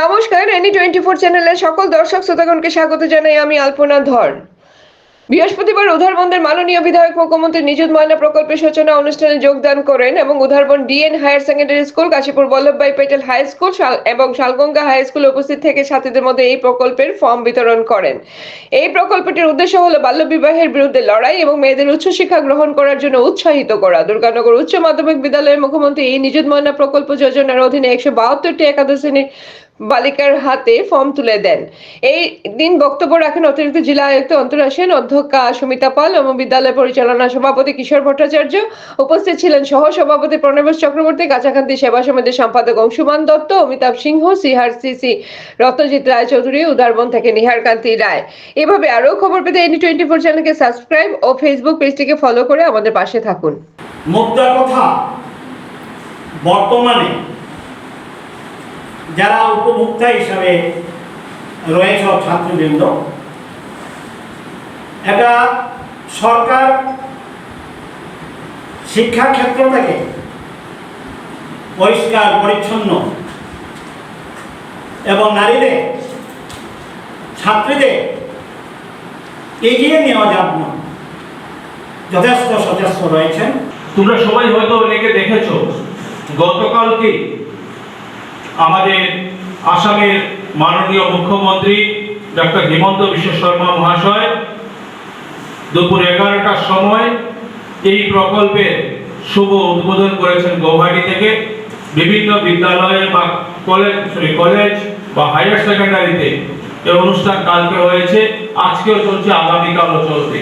নমস্কার any twenty four চ্যানেলের সকল দর্শক শ্রোতাগণকে স্বাগত জানাই আমি আলপনা ধর। বৃহস্পতিবার উধারবন্দের মাননীয় বিধায়ক মুখ্যমন্ত্রী নিযুত ময়না প্রকল্পের সূচনা অনুষ্ঠানে যোগদান করেন এবং Udharbond DN higher secondary school Kashipur Vallabhbhai Patel high school এবং শালগঙ্গা হাই স্কুলে উপস্থিত থেকে ছাত্রীদের মধ্যে এই প্রকল্পের ফর্ম বিতরণ করেন। এই প্রকল্পটির উদ্দেশ্য হলো বাল্যবিবাহের বিরুদ্ধে লড়াই এবং মেয়েদের উচ্চশিক্ষা গ্রহণ করার জন্য উৎসাহিত করা। দুর্গানগর উচ্চ মাধ্যমিক বিদ্যালয়ের মুখ্যমন্ত্রী এই নিযুত ময়না প্রকল্প যোজনার অধীনে একশো বাহাত্তরটি একাদশ শ্রেণির বালিকার হাতে ফর্ম তুলে দেন। এই দিন বক্তব্য রাখেন অতিরিক্ত জেলা আয়ুক্ত অন্তরা সেন অধ্যক্ষা সুমিতা পাল এবং বিদ্যালয় পরিচালনা সভাপতি কিশোর ভট্টাচার্য, উপস্থিত ছিলেন সহ সভাপতি প্রণবেশ চক্রবর্তী, কাছাকান্তি সেবা সমিতির সম্পাদক অংশুমান দত্ত, অমিতাভ সিংহ সিআরসিসি রত্নজিৎ রায়চৌধুরী, উদারবন থেকে নিহার কান্তি রায়। এভাবে আরও খবর পেতে এনি টোয়েন্টি ফোর চ্যানেলকে সাবস্ক্রাইব ও ফেসবুক পেজটিকে ফলো করে আমাদের পাশে থাকুন। মুদ্রা কথা বর্তমানে যারা উপভোক্তা হিসাবে রয়েছে ছাত্রবৃন্দ এটা সরকার শিক্ষা ক্ষেত্রটাকে পরিষ্কার, পরিচ্ছন্ন এবং নারীদের, ছাত্রীদের এগিয়ে নেওয়া যাবে না। যথেষ্ট সচেষ্ট রয়েছেন। তোমরা সবাই হয়তো অনেকে দেখেছ গতকালকে আমাদের আসামের মাননীয় মুখ্যমন্ত্রী ডক্টর হিমন্ত বিশ্ব শর্মা মহাশয়, দুপুর এগারোটার সময় এই প্রকল্পের শুভ উদ্বোধন করেছেন গৌহাটি থেকে। বিভিন্ন বিদ্যালয়ে বা কলেজ সরি কলেজ বা হায়ার সেকেন্ডারিতে এই অনুষ্ঠান কালকে হয়েছে। আজকেও চলছে, আগামীকালও চলবে।